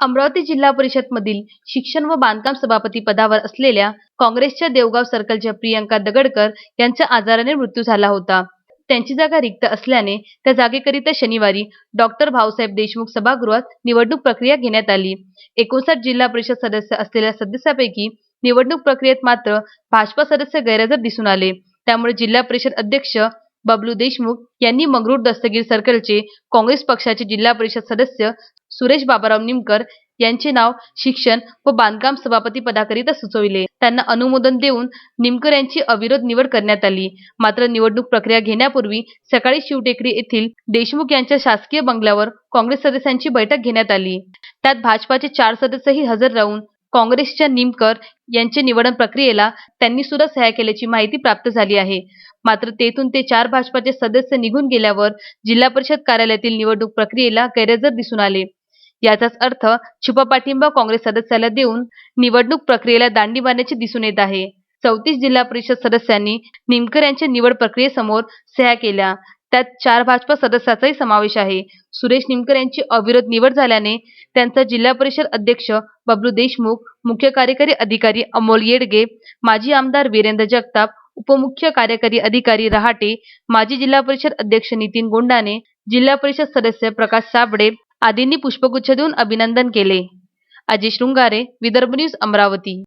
अमरावती जिल्हा परिषदमधील शिक्षण व बांधकाम सभापती पदावर असलेल्या काँग्रेसच्या देवगाव सर्कलच्या प्रियंका दगडकर यांचा आजाराने मृत्यू झाला होता. त्यांची जागा रिक्त असल्याने त्या जागेकरिता शनिवारी डॉक्टर भाऊसाहेब देशमुख सभागृहात निवडणूक प्रक्रिया घेण्यात आली. एकोणसाठ जिल्हा परिषद सदस्य असलेल्या सदस्यापैकी निवडणूक प्रक्रियेत मात्र भाजपा सदस्य गैरहजर दिसून आले. त्यामुळे जिल्हा परिषद अध्यक्ष बबलू देशमुख यांनी मंगरूळ दस्तगीर सर्कलचे काँग्रेस पक्षाचे जिल्हा परिषद सदस्य सुरेश बाबाराव निमकर यांचे नाव शिक्षण व बांधकाम सभापती पदाकरिता सुचविले. त्यांना अनुमोदन देऊन निमकर यांची अविरोध निवड करण्यात आली. मात्र निवडणूक प्रक्रिया घेण्यापूर्वी सकाळी शिवटेकडी येथील देशमुख यांच्या शासकीय बंगल्यावर काँग्रेस सदस्यांची बैठक घेण्यात आली. त्यात भाजपाचे चार सदस्यही हजर राहून काँग्रेसच्या निमकर यांच्या निवडण प्रक्रियेला त्यांनी सुद्धा सह्या केल्याची माहिती प्राप्त झाली आहे. मात्र तेथून ते चार भाजपाचे सदस्य निघून गेल्यावर जिल्हा परिषद कार्यालयातील निवडणूक प्रक्रियेला गैरहजर दिसून आले. याचाच अर्थ छुपा पाठिंबा काँग्रेस सदस्याला देऊन निवडणूक प्रक्रियेला दांडी मारण्याचे दिसून येत आहे. चौतीस जिल्हा परिषद सदस्यांनी निमकर यांच्या निवड प्रक्रियेसमोर सह्या केल्या. त्यात चार भाजपा सदस्याचाही समावेश आहे. सुरेश निमकर यांची अविरोध निवड झाल्याने त्यांचा जिल्हा परिषद अध्यक्ष बबलू देशमुख मुख्य कार्यकारी अधिकारी अमोल येडगे माजी आमदार वीरेंद्र जगताप उपमुख्य कार्यकारी अधिकारी रहाटे माजी जिल्हा परिषद अध्यक्ष नितीन गोंडाने जिल्हा परिषद सदस्य प्रकाश साबडे आदींनी पुष्पगुच्छ देऊन अभिनंदन केले. अजय शृंगारे विदर्भ न्यूज अमरावती.